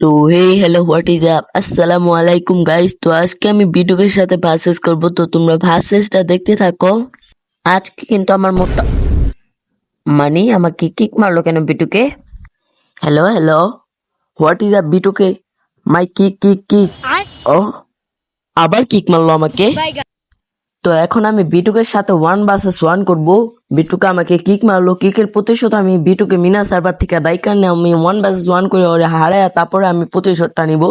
তো hey hello what is up আসসালামু আলাইকুম গাইস তো আজকে আমি বিটুকের সাথে ভার্সেস করব। তো তোমরা ভার্সেসটা দেখতে থাকো। আজকে কিন্তু আমার মোটা মানে আমাকে কিক মারলো কেন বিটুকে hello hello what is up বিটুকে my kick kick kick ও আবার কিক মারলো আমাকে। তো এখন আমি বিটুকের সাথে ওয়ান ভার্সেস ওয়ান করব। বিটুকে আমাকে কিক মারলো কিকের প্রতিশোধ আমি বিটুকে মিনা সার্ভার থেকে ডাইকার নিয়ে আমি ওয়ান ভার্সেস ওয়ান করে ওরে হারায় তারপরে আমি প্রতিশোধটা নিব।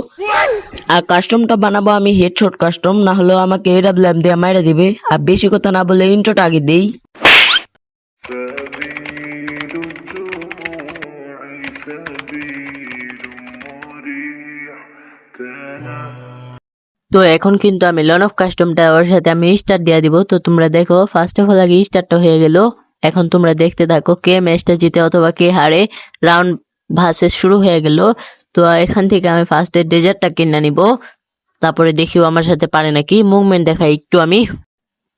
আর কাস্টমটা বানাবো আমি হেডশট কাস্টম না হলেও আমাকে এডাব্লিউএম দিয়ে মাইরা দিবে। আর বেশি কথা না বলে ইন্ট্রোটা আগে দেই। তো এখন কিন্তু আমি লন অফ কাস্টমটা ওর সাথে আমি স্টার্ট দিয়ে দিব। তো তোমরা দেখো ফার্স্ট অফ অল আগে স্টার্টটা হয়ে গেল। এখন তোমরা দেখতে থাকো কে ম্যাচটা জিতে অথবা কে হারে রাউন্ড ভার্সেস শুরু হয়ে গেল। তো এখান থেকে আমি ফার্স্টে ডেজার্টটা কিনে নিব। তারপরে দেখিও আমার সাথে পারে নাকি। মুভমেন্ট দেখাই একটু আমি।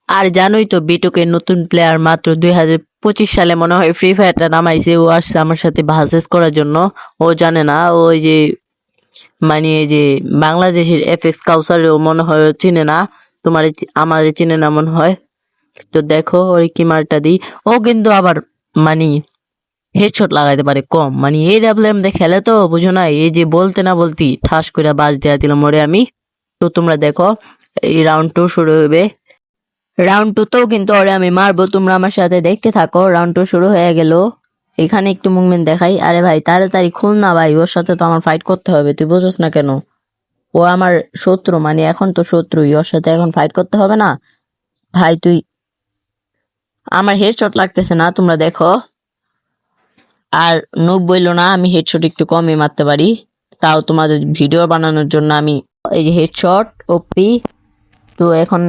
আর জানোই তো বিটুকে নতুন প্লেয়ার মাত্র দুই হাজার পঁচিশ সালে মনে হয় ফ্রি ফায়ারটা নামাইছে। ও আসছে আমার সাথে ভার্সেস করার জন্য। ও জানে না, ওই যে মানে এই যে বাংলাদেশের এফ এক্স কাউসারেও মনে হয় চিনে না, তোমার আমার চিনে না মনে হয়। তো দেখো ওই কি মারটা দিই। ও কিন্তু আবার মানে হেডশট লাগাইতে পারে কম। মানে এই ডাব্লিউএম দিয়ে খেলে তো, বুঝো না, এই যে বলতে না বলতি ঠাস করে বাজ দেওয়া দিলাম ওরে আমি। তো তোমরা দেখো, এই রাউন্ড টু শুরু হবে রাউন্ড টু তেও কিন্তু ওরে আমি মারবো, তোমরা আমার সাথে দেখতে থাকো। রাউন্ড টু শুরু হয়ে গেল। এখানে একটু মুভমেন্ট দেখাই। আরে ভাই, তাড়াতাড়ি খুল না ভাই, ওর সাথে তো আমার ফাইট করতে হবে, তুই বুঝোস না কেন? ও আমার শত্রু মানে এখন তো শত্রুই, ওর সাথে এখন ফাইট করতে হবে না? ভাই, তুই আমার হেডশট লাগতেছে না, তোমরা দেখো। আর নুব বলল না, আমি হেডশট একটু কমই মারতে পারি। তাও তোমাদের ভিডিও বানানোর জন্য আমি এই যে হেডশট ওপি তো এখন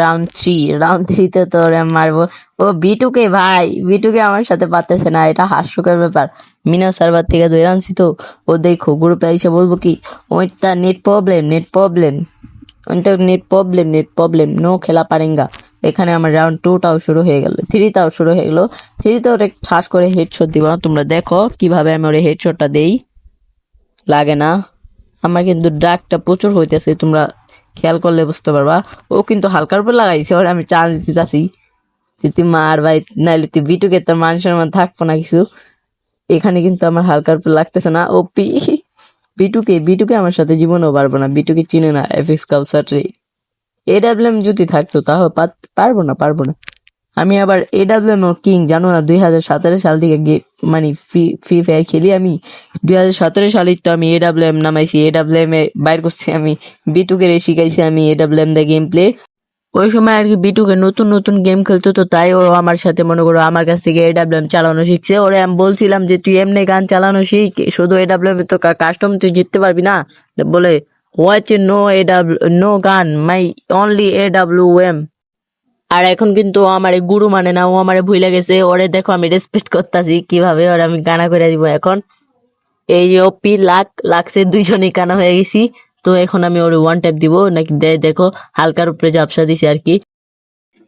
রাউন্ড থ্রি রাউন্ড থ্রিতে তো ওরে মারবো। ও, বিটুকে ভাই, বিটুকে আমার সাথে পারতেছে না, এটা হাস্যকর ব্যাপার। মিনা সার্ভার থেকে ধরে আনছি তো, ও দেখো গ্রুপে এসে বলব কি, ওইটা নেট প্রবলেম নেট প্রবলেম ওইটা net problem net problem no খেলা পারেঙ্গা। এখানে আমার রাউন্ড টুটাও শুরু হয়ে গেল থ্রিটাও শুরু হয়ে গেল। থ্রিতে ওটা ঠাস করে হেডশট দিব না, তোমরা দেখো কীভাবে আমি ওরে হেডশটটা দেই। লাগে না। আমার কিন্তু ডাকটা প্রচুর হইতেছে, তোমরা খেয়াল করলে বুঝতে পারবা। ও কিন্তু হালকার উপর লাগাইছে, ওর আমি চান্স দিতেছি। যে তুই মার ভাই নাইলে তুই বিটুকে তোর মানুষের মধ্যে থাকব না কিছু। এখানে কিন্তু আমার হালকার উপর লাগতেছে না। ও পি বিটুকে বিটুকে আমার সাথে জীবনেও পারব না। বিটুকে চিনে না, এফএক্স কাউসার রে। এডাব্লিউএম যদি থাকতো তাহলে পারব না পারব না। আমি আবার এ এডাব্লিউএম ও কিং, জানো না, দুই হাজার সতেরো সাল থেকে মানে ফ্রি ফ্রি ফায়ার খেলি আমি। দুই হাজার সতেরো সালে তো আমি এডাব্লিউএম নামাইছি। এডাব্লিউএম এ বাইর করছি আমি। শিখাইছি আমি এডাব্লিউএম দা গেম প্লে ওই সময় আর কি বিটুকে নতুন নতুন গেম খেলতো তো তাই ও আমার সাথে মনে করো আমার কাছ থেকে এডাব্লিউএম চালানো শিখছে। ওরে আমি বলছিলাম যে, তুই এমনি গান চালানো শিখ। শুধু এডাব্লিউএম তো কাস্টম তুই জিততে পারবি না? বলে হোয়াচ no A W no gun my only AWM আর এখন কিন্তু আমারে গুরু মানে না, ও আমারে ভুলে গেছে। ওরে দেখো আমি রেসপেক্ট করতেছি। কীভাবে ওরে আমি গানা করে দিব এখন? এই অপি লাখ লাখসে দুইজনই কানা হয়ে গেছি। তো এখন আমি ওর ওয়ান ট্যাপ দিব, নাকি দেখো, হালকার উপরে ঝাপসা দিছে আর কি।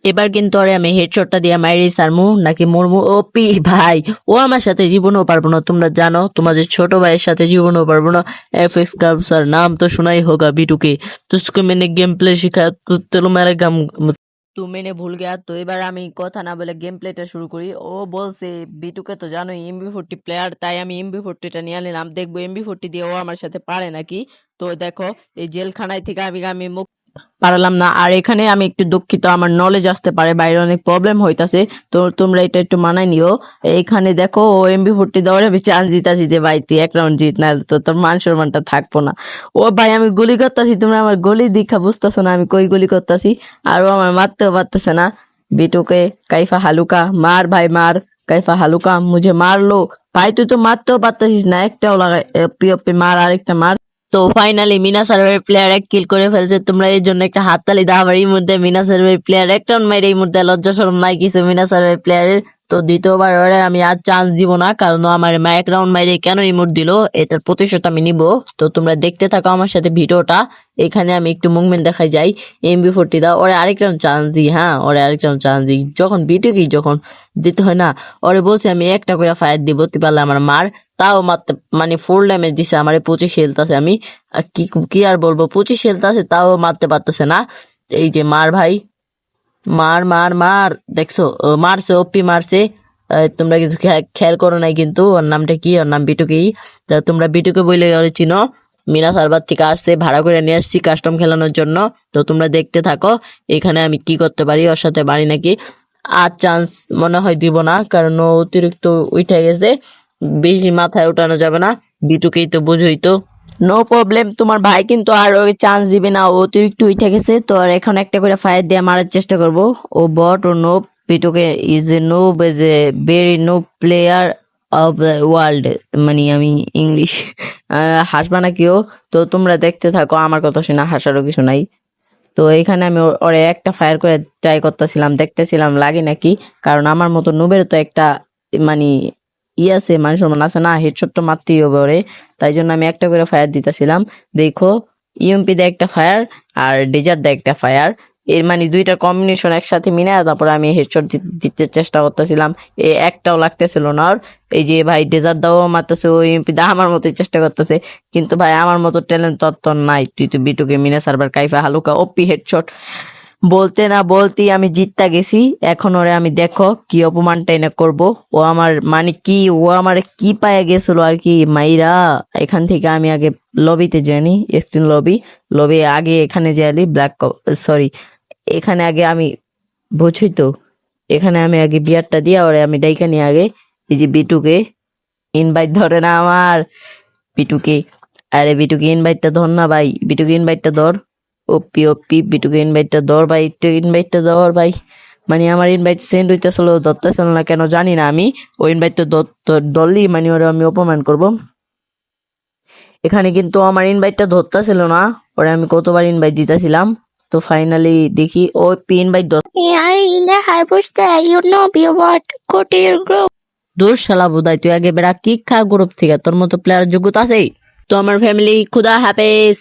এবার কিন্তু আরে আমি হেডশটটা দিয়ে মাইরি সারমু, নাকি মরমু। ও পি ভাই, ও আমার সাথে জীবনও পারব না, তোমরা জানো, তোমাদের ছোট ভাইয়ের সাথে জীবনও পারব না। এফ এক্স কাউসার নাম তো শোনাই হোক বিটুকে। তুসকে মেনে গেম প্লে শিখা তেলো মারে গাম मेरा गम তু মেনে ভুল গেয়া তো এবার আমি কথা না বলে গেম প্লেটা শুরু করি ও বলছে বিটুকে তো জানো এমবি ফোরটি প্লেয়ার তাই আমি এমবি ফোরটিটা নিয়ে নিলাম দেখবো এমবি ফোরটি দিয়ে ও আমার সাথে পারে নাকি তো দেখো এই জেলখানায় থেকে আমি আমি মুখ পারলাম না। আর এখানে আমি একটু দুঃখিত, আমার নলেজ আসতে পারে, বাইরে অনেক প্রবলেম হইতাছে। তো তোমরা এটা একটু মানাই নিও। এইখানে দেখো, ও এমবি ফোরটি দেওয়ার আমি চান্স দিতাছি যে, ভাই, তুই এক রাউন্ড জিত, না তো তোর মান সম্মানটা থাকব না। ও ভাই, আমি গুলি করতেছি, তোমরা আমার গলি দীক্ষা বুঝতেছো না, আমি কই গুলি করতেছি? আর ও আমার মারতেও পারতেছে না। বিটুকে, কাইফা হালুকা, মার ভাই, মার। কাইফা হালুকা, মুঝে মারলো। ভাই, তুই তো মারতেও পারতেছিস না। একটাও লাগাই পিওপি মার, আরেকটা মার। তো ফাইনালি মিনা সার্ভের প্লেয়ার এক কিল করে ফেলছে। তোমরা এই জন্য একটা হাততালি দাও। আবার এই মধ্যে মিনা সার্ভের প্লেয়ার একটা মাইরে এই মুহূর্তে লজ্জা শরম নাই কিছু। মিনা সার্ভের প্লেয়ারের তো দ্বিতীয়বার ওরে আমি আর চান্স দিব না, কারণ আমার মা এক রাউন্ড মাইরে কেন ইমোট দিল? এটার প্রতিশোধ আমি নিব। তো তোমরা দেখতে থাকো আমার সাথে ভিডিওটা। এখানে আমি একটু মুভমেন্ট দেখাই যাই। এমবি ফোরটি দাও, ওরে আরেক রাউন্ড চান্স দিই হ্যাঁ? ওরে আরেক রাউন্ড চান্স দিই। যখন বিটুকি যখন দিতে হয় না, ওরে বলছে আমি একটা করে ফায়ার দিব, তুই পারলে আমার মার। তাও মারতে মানে ফুল ড্যামেজ দিছে, আমার পঁচিশ হেলথ আছে। আমি কি কি আর বলব? পঁচিশ হেলথ আছে, তাও মারতে পারতেছে না। এই যে মার ভাই মার মার মার। দেখছ মারছে ওপি মারছে। তোমরা কিছু খেয়াল করো নাই কিন্তু, ওর নামটা কি? ওর নাম বিটুকি। তা তোমরা বিটুকে বলে চিনো। মিনা সার্ভার থেকে আসছে, ভাড়া করে নিয়ে আসছি কাস্টম খেলানোর জন্য। তো তোমরা দেখতে থাকো, এখানে আমি কি করতে পারি, ওর সাথে বাড়ি নাকি? আর চান্স মনে হয় দিব না, কারণ ও অতিরিক্ত উঠে গেছে। বেশি মাথায় ওঠানো যাবে না। বিটুকেই তো বুঝোই তো। নো প্রবলেম তোমার ভাই কিন্তু আর ওই চান্স দিবে না অতিরিক্ত উঠে গেছে, তো আর এখন একটা করে ফায়ার দিয়ে মারার চেষ্টা করব। ও but O no পিটোকে is a no is a very no player of the world মানে আমি ইংলিশ হাসবা না কেউ তো তোমরা দেখতে থাকো, আমার কথা শোনা হাসারও কিছু নাই। তো এইখানে আমি ওরে একটা ফায়ার করে ট্রাই করতেছিলাম, দেখতেছিলাম, লাগে নাকি? কারণ আমার মতো নুবের তো একটা মানে ই আছে মানুষ সমান আছে না হেডশট তো মারতেই হবে ওরে। তাই জন্য আমি একটা করে ফায়ার দিতেছিলাম। দেখো ইএমপি দেয় একটা ফায়ার আর ডেজার্ট দেয় একটা ফায়ার এর মানে দুইটা কম্বিনেশন একসাথে মিলে তারপরে আমি হেডশট দিতে চেষ্টা করতেছিলাম। এ একটাও লাগতেছিল না ওর। এই যে ভাই ডেজার্ট দাও মারতেছে, ও ইএমপি দা আমার মতোই চেষ্টা করতেছে। কিন্তু ভাই, আমার মতো ট্যালেন্ট তত্ত্ব নাই। তুই তো বিটুকে মিনে সার্ভার কাইফা হালুকা ওপি হেডশট বলতে না বলতেই আমি জিততা গেছি। এখন ওরে আমি দেখো কি অপমানটা এনে করব। ও আমার মানে কি, ও আমার কি পায়ে গেছিল আর কি? মাইরা, এখান থেকে আমি আগে লবিতে জানি এক্সট্রিম লবি। লবি আগে এখানে যাইলি ব্ল্যাক সরি এখানে আগে আমি বুঝই তো? এখানে আমি আগে বিয়ারটা দিয়ে ওরে আমি ডাইকা নিয়ে আগে এই যে বিটুকে ইনভাইট ধরে না আমার। বিটুকে, আরে বিটুকে ইনভাইটটা ধর না ভাই, বিটুকে ইনভাইটটা ধর। ওপি ওপি বিটুকে ইনভাইটটা ধর ভাই একটু ইনভাইটটা ধর ভাই মানে আমার ইনভাইট সেন্ড হইতেছিল ধরতেছিল না কেন জানি না আমি ওই ইনভাইটটা ধরলি মানে ওরা আমি অপমান করব এখানে কিন্তু আমার ইনভাইটটা ধরতেছিল না ওরা আমি কতবার ইনভাইট দিতেছিলাম তো ফাইনালি দেখি ও P invite are in the harbor there. You know, be what? Go to your group. দোষ শালা বোধাই তুই আগে বেড়া কিক খা গ্রুপ থেকে তোর মতো প্লেয়ার যোগ্যতা আছে তো আমার ফ্যামিলি খুদা হাফেজ